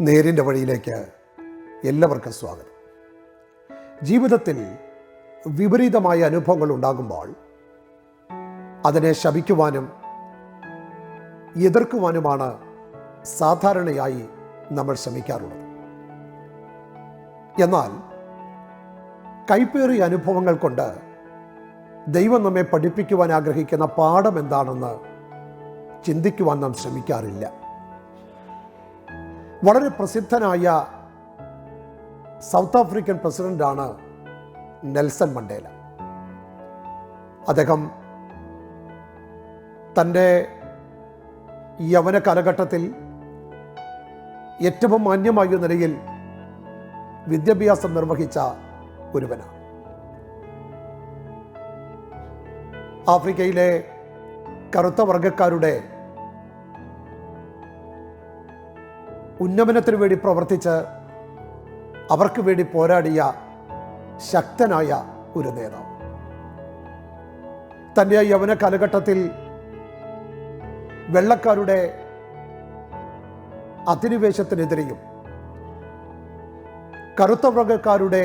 നേരിന്റെ വഴിയിലേക്ക് എല്ലാവർക്കും സ്വാഗതം. ജീവിതത്തിൽ വിപരീതമായ അനുഭവങ്ങൾ ഉണ്ടാകുമ്പോൾ അതിനെ ശപിക്കുവാനും എതിർക്കുവാനുമാണ് സാധാരണയായി നമ്മൾ ശ്രമിക്കാറുള്ളത്. എന്നാൽ കൈപ്പേറിയ അനുഭവങ്ങൾ കൊണ്ട് ദൈവം നമ്മെ പഠിപ്പിക്കുവാൻ ആഗ്രഹിക്കുന്ന പാഠം എന്താണെന്ന് ചിന്തിക്കുവാൻ നാം ശ്രമിക്കാറില്ല. വളരെ പ്രസിദ്ധനായ സൗത്ത് ആഫ്രിക്കൻ പ്രസിഡന്റാണ് നെൽസൺ മണ്ടേല. അദ്ദേഹം തന്റെ യവന കാലഘട്ടത്തിൽ ഏറ്റവും മാന്യമായ നിലയിൽ വിദ്യാഭ്യാസം നിർവഹിച്ച ഒരുവനാണ്. ആഫ്രിക്കയിലെ കറുത്ത വർഗക്കാരുടെ ഉന്നമനത്തിനു വേണ്ടി പ്രവർത്തിച്ച് അവർക്ക് വേണ്ടി പോരാടിയ ശക്തനായ ഒരു നേതാവ്. തന്റെ യവന കാലഘട്ടത്തിൽ വെള്ളക്കാരുടെ അധിനിവേശത്തിനെതിരെയും കറുത്ത വർഗക്കാരുടെ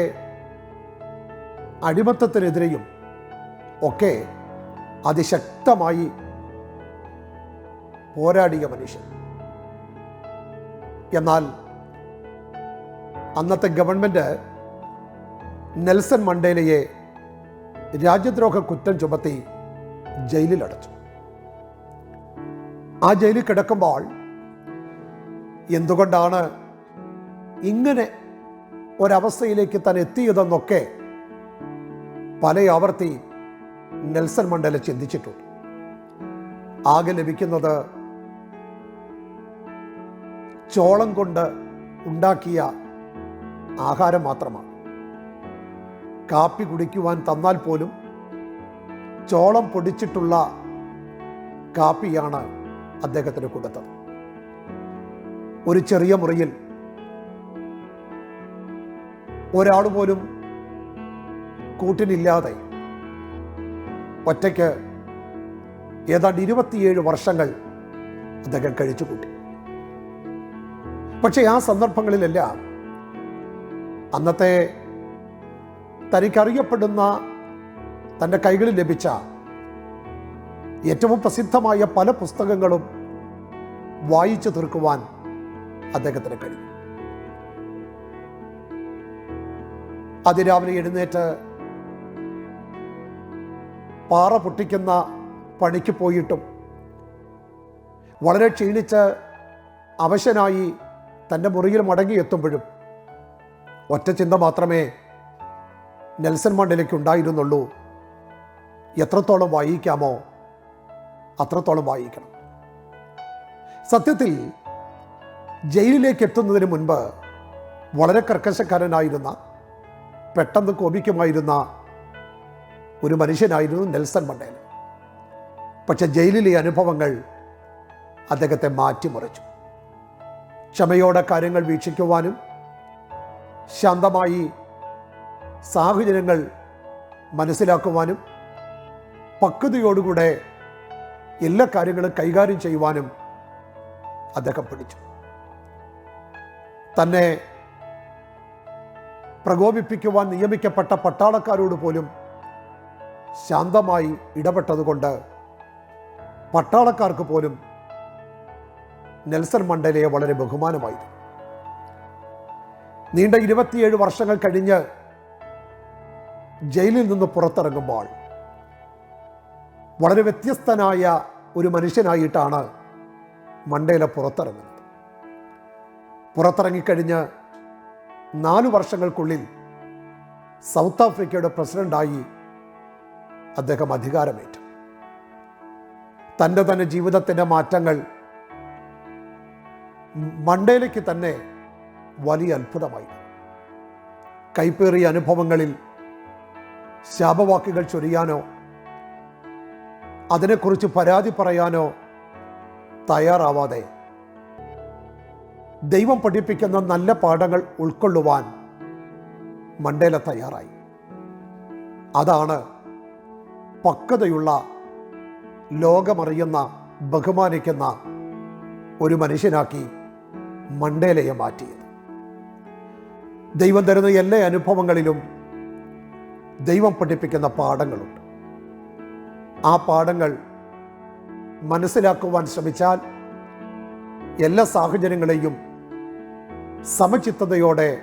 അടിമത്തത്തിനെതിരെയും ഒക്കെ അതിശക്തമായി പോരാടിയ മനുഷ്യൻ. എന്നാൽ അന്നത്തെ ഗവൺമെന്റ് നെൽസൺ മണ്ടേലയെ രാജ്യദ്രോഹ കുറ്റം ചുമത്തി ജയിലിലടച്ചു. ആ ജയിലിൽ കിടക്കുമ്പോൾ എന്തുകൊണ്ടാണ് ഇങ്ങനെ ഒരവസ്ഥയിലേക്ക് താൻ എത്തിയതെന്നൊക്കെ പല ആവർത്തി നെൽസൺ മണ്ടേല ചിന്തിച്ചിട്ടുണ്ട്. ആകെ ലഭിക്കുന്നത് ചോളം കൊണ്ട് ഉണ്ടാക്കിയ ആഹാരം മാത്രമാണ്. കാപ്പി കുടിക്കുവാൻ തന്നാൽ പോലും ചോളം പൊടിച്ചിട്ടുള്ള കാപ്പിയാണ് അദ്ദേഹത്തിന് കൊടുത്തത്. ഒരു ചെറിയ മുറിയിൽ ഒരാൾ പോലും കൂട്ടിനില്ലാതെ ഒറ്റയ്ക്ക് ഏതാണ്ട് ഇരുപത്തിയേഴ് വർഷങ്ങൾ അദ്ദേഹം കഴിച്ചു കൂട്ടി പക്ഷേ ആ സന്ദർഭങ്ങളിലെല്ലാം അന്നത്തെ തനിക്കറിയപ്പെടുന്ന തന്റെ കൈകളിൽ ലഭിച്ച ഏറ്റവും പ്രസിദ്ധമായ പല പുസ്തകങ്ങളും വായിച്ചു തീർക്കുവാൻ അദ്ദേഹത്തിന് കഴിയും അതിരാവിലെ എഴുന്നേറ്റ് പാറ പൊട്ടിക്കുന്ന പണിക്ക് പോയിട്ടും വളരെ ക്ഷീണിച്ച് അവശനായി തന്റെ മുറിയിൽ മടങ്ങി മടങ്ങിയെത്തുമ്പോഴും ഒറ്റ ചിന്ത മാത്രമേ നെൽസൺ മണ്ടേലയ്ക്ക് ഉണ്ടായിരുന്നുള്ളൂ. എത്രത്തോളം വായിക്കാമോ അത്രത്തോളം വായിക്കണം. സത്യത്തിൽ ജയിലിലേക്ക് എത്തുന്നതിന് മുൻപ് വളരെ കർക്കശക്കാരനായിരുന്ന പെട്ടെന്ന് കോപിക്കുമായിരുന്ന ഒരു മനുഷ്യനായിരുന്നു നെൽസൺ മണ്ടേല. പക്ഷെ ജയിലിലെ അനുഭവങ്ങൾ അദ്ദേഹത്തെ മാറ്റിമറിച്ചു. ക്ഷമയോടെ കാര്യങ്ങൾ വീക്ഷിക്കുവാനും ശാന്തമായി സാഹചര്യങ്ങൾ മനസ്സിലാക്കുവാനും പക്വതയോടുകൂടെ എല്ലാ കാര്യങ്ങളും കൈകാര്യം ചെയ്യുവാനും അദ്ദേഹം പഠിച്ചു. തന്നെ പ്രകോപിപ്പിക്കുവാൻ നിയമിക്കപ്പെട്ട പട്ടാളക്കാരോട് പോലും ശാന്തമായി ഇടപെട്ടതുകൊണ്ട് പട്ടാളക്കാർക്ക് പോലും നെൽസൺ മണ്ടേലയെ വളരെ ബഹുമാനമായിരുന്നു നീണ്ട ഇരുപത്തിയേഴ് വർഷങ്ങൾ കഴിഞ്ഞ് ജയിലിൽ നിന്ന് പുറത്തിറങ്ങുമ്പോൾ വളരെ വ്യത്യസ്തനായ ഒരു മനുഷ്യനായിട്ടാണ് മണ്ടേല പുറത്തിറങ്ങുന്നത്. പുറത്തിറങ്ങിക്കഴിഞ്ഞ് നാലു വർഷങ്ങൾക്കുള്ളിൽ സൗത്ത് ആഫ്രിക്കയുടെ പ്രസിഡന്റായി അദ്ദേഹം അധികാരമേറ്റു. തന്റെ തന്നെ ജീവിതത്തിന്റെ മാറ്റങ്ങൾ മണ്ടേലയ്ക്ക് തന്നെ വലിയ അത്ഭുതമായി. കൈപ്പേറിയ അനുഭവങ്ങളിൽ ശാപവാക്കുകൾ ചൊരിയാനോ അതിനെക്കുറിച്ച് പരാതി പറയാനോ തയ്യാറാവാതെ ദൈവം പഠിപ്പിക്കുന്ന നല്ല പാഠങ്ങൾ ഉൾക്കൊള്ളുവാൻ മണ്ടേല തയ്യാറായി. അതാണ് പക്വതയുള്ള ലോകമറിയുന്ന ബഹുമാനിക്കുന്ന ഒരു മനുഷ്യനാക്കി മണ്ടേലയെ മാറ്റിയത്. ദൈവം തരുന്ന എല്ലാ അനുഭവങ്ങളിലും ദൈവം പഠിപ്പിക്കുന്ന പാഠങ്ങളുണ്ട്. ആ പാഠങ്ങൾ മനസ്സിലാക്കുവാൻ ശ്രമിച്ചാൽ എല്ലാ സാഹചര്യങ്ങളെയും സമചിത്തതയോടെ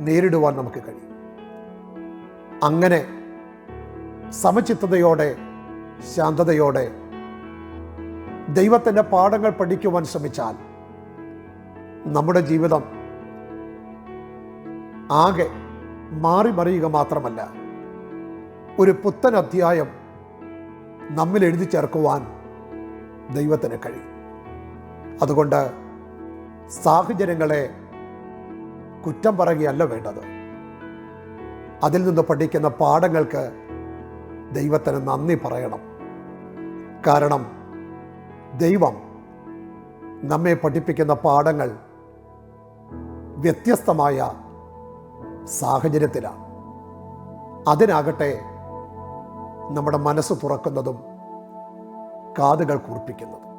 നേരിടുവാൻ നമുക്ക് കഴിയും. അങ്ങനെ സമചിത്തതയോടെ ശാന്തതയോടെ ദൈവത്തിന്റെ പാഠങ്ങൾ പഠിക്കുവാൻ ശ്രമിച്ചാൽ നമ്മുടെ ജീവിതം ആകെ മാറി മറിയുക മാത്രമല്ല ഒരു പുത്തൻ അധ്യായം നമ്മിൽ എഴുതി ചേർക്കുവാൻ ദൈവത്തിന് കഴിയും. അതുകൊണ്ട് സാഹചര്യങ്ങളെ കുറ്റം പറയുകയല്ല വേണ്ടത്. അതിൽ നിന്ന് പഠിക്കുന്ന പാഠങ്ങൾക്ക് ദൈവത്തിന് നന്ദി പറയണം. കാരണം ദൈവം നമ്മെ പഠിപ്പിക്കുന്ന പാഠങ്ങൾ വ്യത്യസ്തമായ സാഹചര്യത്തിലാണ്. അതിനാകട്ടെ നമ്മുടെ മനസ്സ് തുറക്കുന്നതും കാതുകൾ കൂർപ്പിക്കുന്നതും.